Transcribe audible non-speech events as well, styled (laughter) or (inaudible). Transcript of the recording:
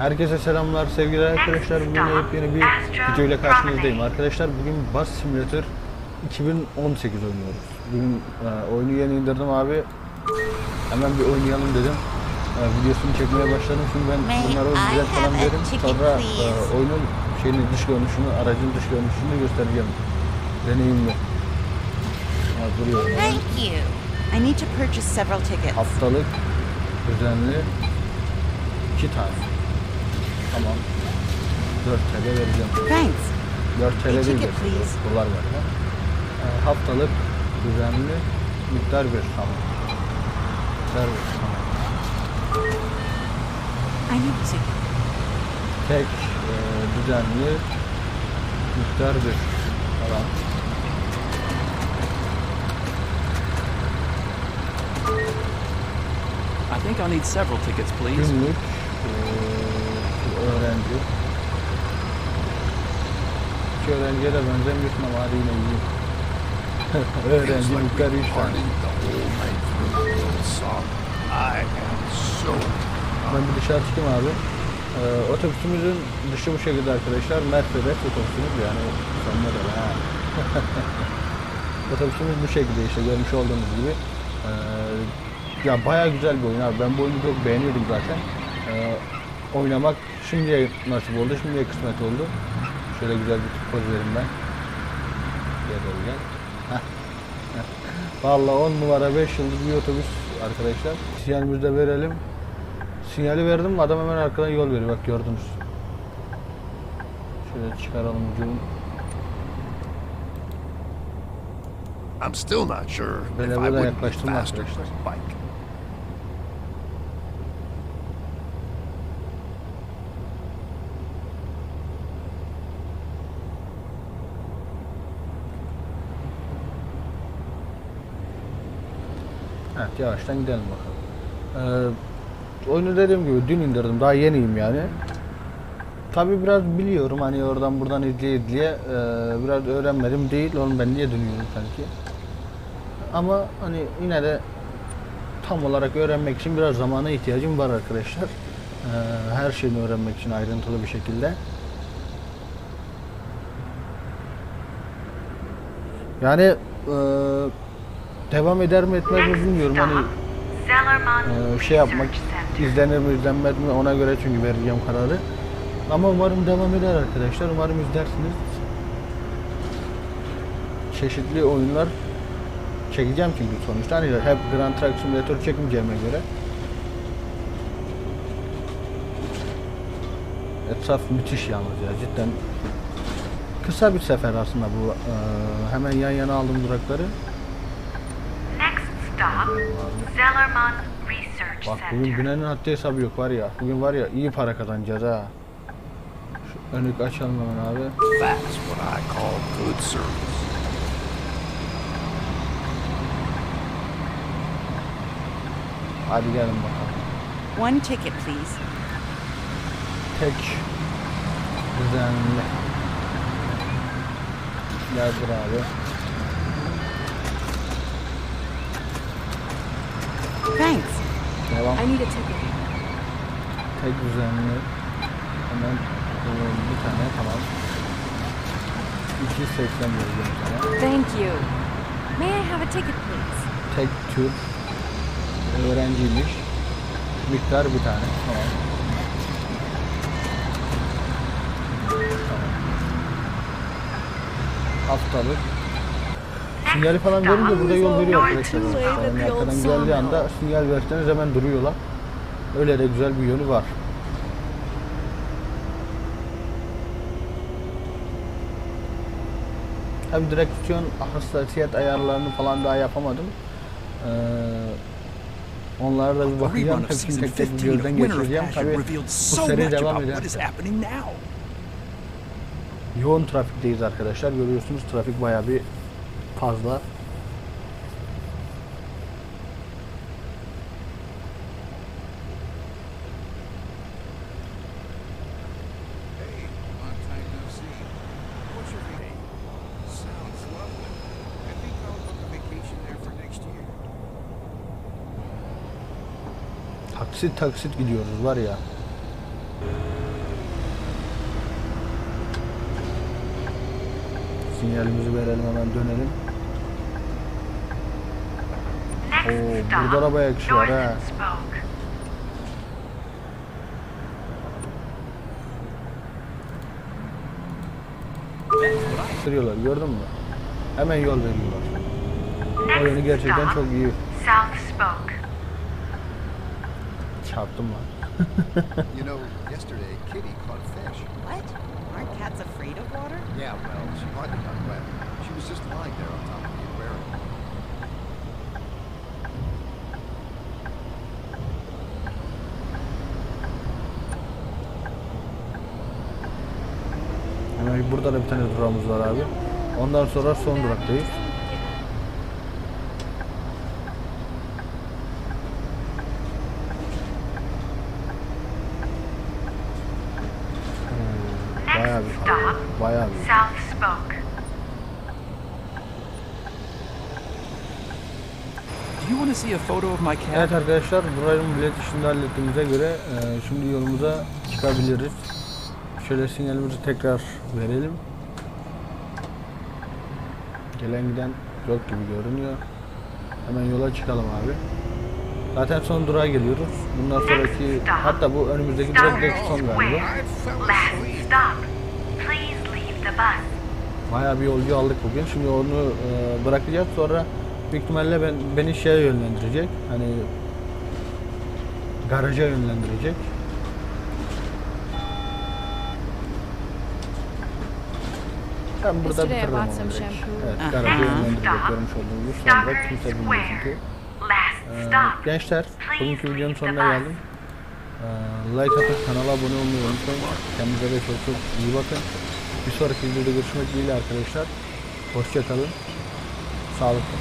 Herkese selamlar sevgili arkadaşlar. Bugün yepyeni bir video ile karşınızdayım. Arkadaşlar bugün Bus Simulator 2018 oynuyoruz. Bugün e, oyunu yeni indirdim abi. Hemen bir oynayalım dedim. E, videosunu çekmeye başladım. Şimdi ben bunlara önceden falan derim. Sonra e, oyunun şeyini dış görünüşünü, aracın dış görünüşünü göstereceğim. Deneyimli. Duruyor. Thank you. I need to purchase several tickets. Haftalık düzenli iki tane. Tamam. 4 TL vereceğim. Thanks. 4 TL değil ticket, de dolar var ya. Ee, haftalık düzenli miktar bir tamam. Miktar bir tamam. I need ticket. Tek e, düzenli miktar bir tamam. I think I'll need several tickets, please. Günlük e, öğrenci. İki öğrenciye de hadi yine iyi. (laughs) öğrenci miktar 3 tane. Ben bir dışarı çıkayım abi. Ee, otobüsümüzün dışı bu şekilde arkadaşlar. Mercedes otobüsümüz yani son model ha. (laughs) Otobüsümüz bu şekilde işte görmüş olduğunuz gibi. Ee, ya baya güzel bir oyun abi. Ben bu oyunu çok beğeniyordum zaten. Ee, oynamak şimdiye nasip oldu, şimdiye kısmet oldu. Şöyle güzel bir poz verin ben. Gel oğlum gel. Heh. Vallahi 10 numara 5 yıldız bir otobüs arkadaşlar. Sinyalimizi de verelim. Sinyali verdim adam hemen arkadan yol veriyor bak gördünüz. Şöyle çıkaralım ucunu. I'm still not sure would be yaklaştım arkadaşlar. bike. Evet yavaştan gidelim bakalım. Ee, oyunu dediğim gibi dün indirdim daha yeniyim yani. Tabi biraz biliyorum hani oradan buradan izleye izleye e, biraz öğrenmedim değil oğlum ben niye dönüyorum sanki. Ama hani yine de tam olarak öğrenmek için biraz zamana ihtiyacım var arkadaşlar. Ee, her şeyini öğrenmek için ayrıntılı bir şekilde. Yani e, devam eder mi etmez mi bilmiyorum hani e, şey yapmak izlenir mi izlenmez mi ona göre çünkü vereceğim kararı. Ama umarım devam eder arkadaşlar. Umarım izlersiniz. Çeşitli oyunlar çekeceğim çünkü sonuçta. Hani hep Grand Truck Simulator çekmeyeceğime göre. Etraf müthiş yalnız ya cidden. Kısa bir sefer aslında bu. Ee, hemen yan yana aldım durakları. Bak bugün Center. Güney'in haddi hesabı yok var ya. Bugün var ya iyi para kazanacağız ha. Şu önlük açalım hemen abi. That's what I call good service. Hadi gelin bakalım. One ticket, please. Tek düzenli. Gel abi. Thanks. Devam. I need a ticket. Tek düzenli. Hemen e, bir tane tamam. 280 vereceğim sana. Thank you. May I have a ticket, please? Tek tür öğrenciymiş. Miktar bir tane. Tamam. Tamam. Haftalık. Sinyali falan verince burada yol veriyor arkadaşlar. Yani arkadan geldiği anda sinyal verseniz hemen duruyorlar. Öyle de güzel bir yönü var. Tabi direksiyon hassasiyet ayarlarını falan daha yapamadım. Ee, onlara da bir bakacağım. Hepsini tek tek 15 bir of gözden Winter of geçireceğim. Passion Tabi revealed bu seri devam now. Yoğun trafikteyiz arkadaşlar. Görüyorsunuz trafik bayağı bir fazla. Taksit taksit gidiyoruz var ya. sinyalimizi verelim hemen dönelim. Oo, burada kişi var ha. Sürüyorlar gördün mü? Hemen yol veriyorlar. Oyunu gerçekten çok iyi. South Spoke. Çarptım lan. You know, yesterday Kitty caught a fish. What? Aren't cats afraid of water? Yeah, well, she hardly burada da bir tane durağımız var abi. Ondan sonra son duraktayız. Hmm, Bayağı bir bayağı bir. South Spoke. Evet arkadaşlar buranın bilet işini hallettiğimize göre e, şimdi yolumuza çıkabiliriz. Şöyle sinyalimizi tekrar verelim. Gelen giden yok gibi görünüyor. Hemen yola çıkalım abi. Zaten son durağa geliyoruz. Bundan sonraki hatta bu önümüzdeki durak direkt son galiba. Bayağı bir yolcu aldık bugün. Şimdi onu e, bırakacağız sonra büyük ihtimalle ben, beni şeye yönlendirecek. Hani garaja yönlendirecek. Ben burada Yesterday I bitiririm bought onu some direkt. shampoo. Evet, yönlendirecek stop, görmüş olduğunuz gibi. Sonra kimse bilmiyor çünkü. Ee, gençler, bugünkü videonun sonuna geldim. Ee, like atıp kanala abone olmayı unutmayın. Kendinize de çok çok iyi bakın. Bir sonraki videoda görüşmek dileğiyle arkadaşlar. Hoşçakalın. Sağlıklı.